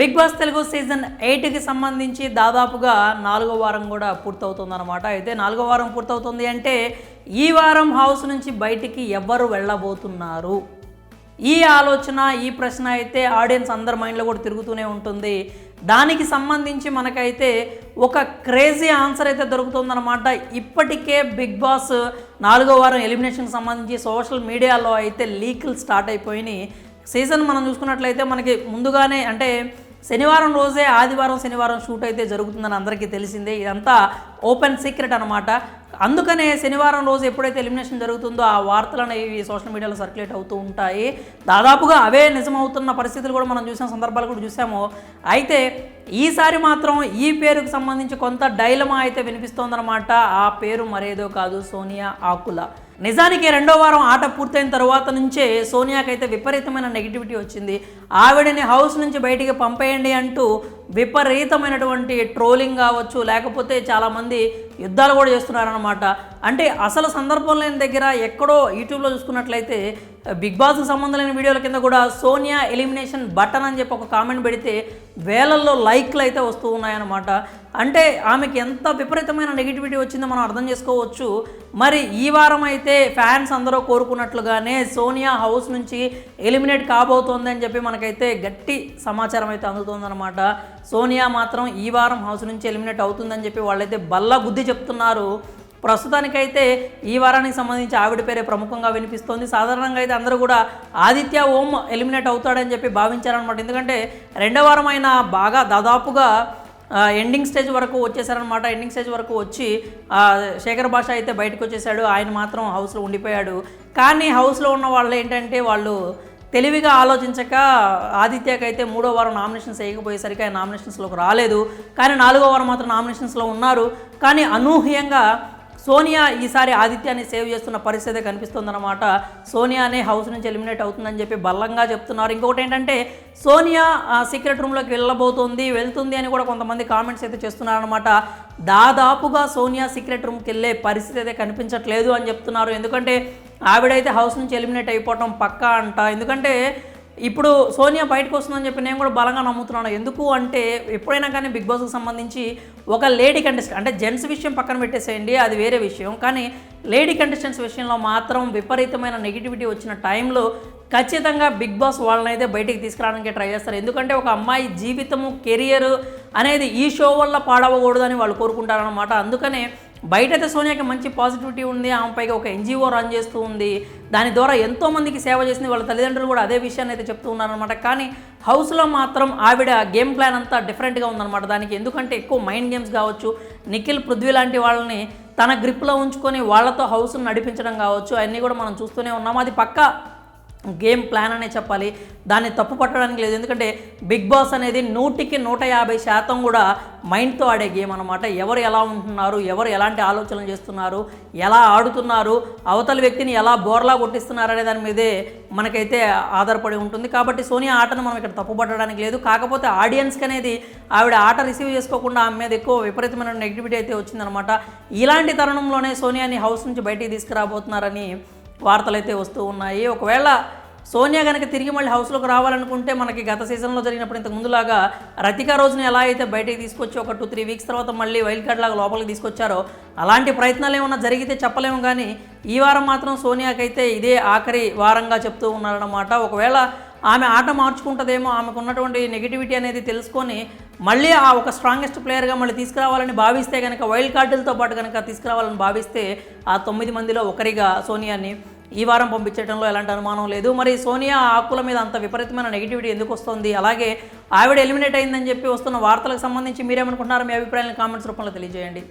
Big boss Telugu season ఎయిట్కి సంబంధించి దాదాపుగా నాలుగో వారం కూడా పూర్తవుతుందన్నమాట. అయితే నాలుగో వారం పూర్తవుతుంది అంటే ఈ వారం హౌస్ నుంచి బయటికి ఎవరు వెళ్ళబోతున్నారు? ఈ ఆలోచన ఈ ప్రశ్న అయితే ఆడియన్స్ అందరి మైండ్లో కూడా తిరుగుతూనే ఉంటుంది. దానికి సంబంధించి మనకైతే ఒక క్రేజీ ఆన్సర్ అయితే దొరుకుతుందన్నమాట. ఇప్పటికే బిగ్ బాస్ నాలుగో వారం ఎలిమినేషన్కి సంబంధించి సోషల్ మీడియాలో అయితే లీకులు స్టార్ట్ అయిపోయినాయి. సీజన్ మనం చూసుకున్నట్లయితే మనకి ముందుగానే అంటే శనివారం రోజే ఆదివారం శనివారం షూట్ అయితే జరుగుతుందని అందరికీ తెలిసిందే. ఇదంతా ఓపెన్ సీక్రెట్ అనమాట అందుకనే శనివారం రోజు ఎప్పుడైతే ఎలిమినేషన్ జరుగుతుందో ఆ వార్తలు అనేవి సోషల్ మీడియాలో సర్క్యులేట్ అవుతూ ఉంటాయి. దాదాపుగా అవే నిజమవుతున్న పరిస్థితులు కూడా మనం చూసిన సందర్భాలు కూడా చూసాము. అయితే ఈసారి మాత్రం ఈ పేరుకు సంబంధించి కొంత డైలమా అయితే వినిపిస్తోందనమాట ఆ పేరు మరేదో కాదు సోనియా ఆకుల. నిజానికి రెండో వారం ఆట పూర్తయిన తర్వాత నుంచే సోనియాకైతే విపరీతమైన నెగిటివిటీ వచ్చింది. ఆవిడని హౌస్ నుంచి బయటికి పంపేయండి అంటూ విపరీతమైనటువంటి ట్రోలింగ్ కావచ్చు లేకపోతే చాలామంది యుద్ధాలు కూడా చేస్తున్నారనమాట అంటే అసలు సందర్భం లేని దగ్గర ఎక్కడో యూట్యూబ్లో చూసుకున్నట్లయితే బిగ్ బాస్కి సంబంధం లేని వీడియోల కింద కూడా సోనియా ఎలిమినేషన్ బటన్ అని చెప్పి ఒక కామెంట్ పెడితే వేలల్లో లైక్లు అయితే వస్తూ ఉన్నాయన్నమాట. అంటే ఆమెకి ఎంత విపరీతమైన నెగిటివిటీ వచ్చిందో మనం అర్థం చేసుకోవచ్చు. మరి ఈ వారం అయితే ఫ్యాన్స్ అందరూ కోరుకున్నట్లుగానే సోనియా హౌస్ నుంచి ఎలిమినేట్ కాబోతోంది అని చెప్పి మనకైతే గట్టి సమాచారం అయితే అందుతుందన్నమాట. సోనియా మాత్రం ఈ వారం హౌస్ నుంచి ఎలిమినేట్ అవుతుందని చెప్పి వాళ్ళైతే బల్ల బుద్ధి చెప్తున్నారు. ప్రస్తుతానికైతే ఈ వారానికి సంబంధించి ఆవిడ పేరే ప్రముఖంగా వినిపిస్తోంది. సాధారణంగా అయితే అందరూ కూడా ఆదిత్య ఓం ఎలిమినేట్ అవుతాడని చెప్పి భావించారనమాట ఎందుకంటే రెండో వారం ఆయన బాగా దాదాపుగా ఎండింగ్ స్టేజ్ వరకు వచ్చేసారనమాట ఎండింగ్ స్టేజ్ వరకు వచ్చి శేఖర్ భాష అయితే బయటకు వచ్చేసాడు. ఆయన మాత్రం హౌస్లో ఉండిపోయాడు. కానీ హౌస్లో ఉన్న వాళ్ళు ఏంటంటే వాళ్ళు తెలివిగా ఆలోచించక ఆదిత్యకి అయితే మూడో వారం నామినేషన్స్ వేయకపోయేసరికి ఆయన నామినేషన్స్లోకి రాలేదు. కానీ నాలుగో వారం మాత్రం నామినేషన్స్లో ఉన్నారు. కానీ అనూహ్యంగా సోనియా ఈసారి ఆదిత్యాన్ని సేవ్ చేస్తున్న పరిస్థితి కనిపిస్తుందన్నమాట. సోనియానే హౌస్ నుంచి ఎలిమినేట్ అవుతుందని చెప్పి బలంగా చెప్తున్నారు. ఇంకొకటి ఏంటంటే సోనియా సీక్రెట్ రూమ్లోకి వెళ్ళబోతుంది వెళ్తుంది అని కూడా కొంతమంది కామెంట్స్ అయితే చేస్తున్నారనమాట దాదాపుగా సోనియా సీక్రెట్ రూమ్కి వెళ్ళే పరిస్థితి అయితే కనిపించట్లేదు అని చెప్తున్నారు. ఎందుకంటే ఆవిడైతే హౌస్ నుంచి ఎలిమినేట్ అయిపోవటం పక్కా అంట. ఎందుకంటే ఇప్పుడు సోనియా బయటకు వస్తుందని చెప్పి నేను కూడా బలంగా నమ్ముతున్నాను. ఎందుకు అంటే ఎప్పుడైనా కానీ బిగ్ బాస్కి సంబంధించి ఒక లేడీ కంటెస్టెంట్ అంటే జెంట్స్ విషయం పక్కన పెట్టేసేయండి అది వేరే విషయం. కానీ లేడీ కంటెస్టెంట్స్ విషయంలో మాత్రం విపరీతమైన నెగిటివిటీ వచ్చిన టైంలో ఖచ్చితంగా బిగ్ బాస్ వాళ్ళని అయితే బయటికి తీసుకురావడానికి ట్రై చేస్తారు. ఎందుకంటే ఒక అమ్మాయి జీవితము కెరియర్ అనేది ఈ షో వల్ల పాడవకూడదని వాళ్ళు కోరుకుంటారనమాట అందుకనే బయట అయితే సోనియాకి మంచి పాజిటివిటీ ఉంది ఆమె పైగా ఒక ఎన్జిఓ రన్ చేస్తూ ఉంది. దాని ద్వారా ఎంతోమందికి సేవ చేసింది వాళ్ళ తల్లిదండ్రులు కూడా అదే విషయాన్ని అయితే చెప్తూ ఉన్నారనమాట కానీ హౌస్లో మాత్రం ఆవిడ గేమ్ ప్లాన్ అంతా డిఫరెంట్గా ఉందన్నమాట. దానికి ఎందుకంటే ఎక్కువ మైండ్ గేమ్స్ కావచ్చు నిఖిల్ పృథ్వీ లాంటి వాళ్ళని తన గ్రిప్లో ఉంచుకొని వాళ్ళతో హౌస్ను నడిపించడం కావచ్చు అవన్నీ కూడా మనం చూస్తూనే ఉన్నాం. అది పక్కా గేమ్ ప్లాన్ అనే చెప్పాలి. దాన్ని తప్పు పట్టడానికి లేదు. ఎందుకంటే బిగ్ బాస్ అనేది నూటికి నూట యాభై శాతం కూడా మైండ్తో ఆడే గేమ్ అనమాట ఎవరు ఎలా ఉంటున్నారు ఎవరు ఎలాంటి ఆలోచనలు చేస్తున్నారు ఎలా ఆడుతున్నారు అవతల వ్యక్తిని ఎలా బోర్లా కొట్టిస్తున్నారు అనే దాని మీదే మనకైతే ఆధారపడి ఉంటుంది. కాబట్టి సోనియా ఆటను మనం ఇక్కడ తప్పు పట్టడానికి లేదు. కాకపోతే ఆడియన్స్కి అనేది ఆవిడ ఆట రిసీవ్ చేసుకోకుండా ఆమె మీద ఎక్కువ విపరీతమైన నెగిటివిటీ అయితే వచ్చిందనమాట ఇలాంటి తరుణంలోనే సోనియాని హౌస్ నుంచి బయటికి తీసుకురాబోతున్నారని వార్తలు అయితే వస్తూ ఉన్నాయి. ఒకవేళ సోనియా కనుక తిరిగి మళ్ళీ హౌస్లోకి రావాలనుకుంటే మనకి గత సీజన్లో జరిగినప్పుడు ఇంతకు ముందులాగా రతికా రోజుని ఎలా అయితే బయటికి తీసుకొచ్చి ఒక టూ త్రీ వీక్స్ తర్వాత మళ్ళీ వైల్డ్ కార్డ్ లాగా లోపలికి తీసుకొచ్చారో అలాంటి ప్రయత్నాలు ఏమన్నా జరిగితే చెప్పలేము కానీ ఈ వారం మాత్రం సోనియాకైతే ఇదే ఆఖరి వారంగా చెప్తూ ఉన్నారన్నమాట. ఒకవేళ ఆమె ఆట మార్చుకుంటుందేమో ఆమెకు ఉన్నటువంటి నెగిటివిటీ అనేది తెలుసుకొని మళ్ళీ ఆ ఒక స్ట్రాంగెస్ట్ ప్లేయర్గా మళ్ళీ తీసుకురావాలని భావిస్తే కనుక వైల్డ్ కార్డులతో పాటు కనుక తీసుకురావాలని భావిస్తే ఆ తొమ్మిది మందిలో ఒకరిగా సోనియాని ఈ వారం పంపించడంలో ఎలాంటి అనుమానం లేదు. మరి సోనియా ఆకుల మీద అంత విపరీతమైన నెగిటివిటీ ఎందుకు వస్తుంది? అలాగే ఆవిడ ఎలిమినేట్ అయిందని చెప్పి వస్తున్న వార్తలకు సంబంధించి మీరేమనుకుంటున్నారో మీ అభిప్రాయాలను కామెంట్స్ రూపంలో తెలియజేయండి.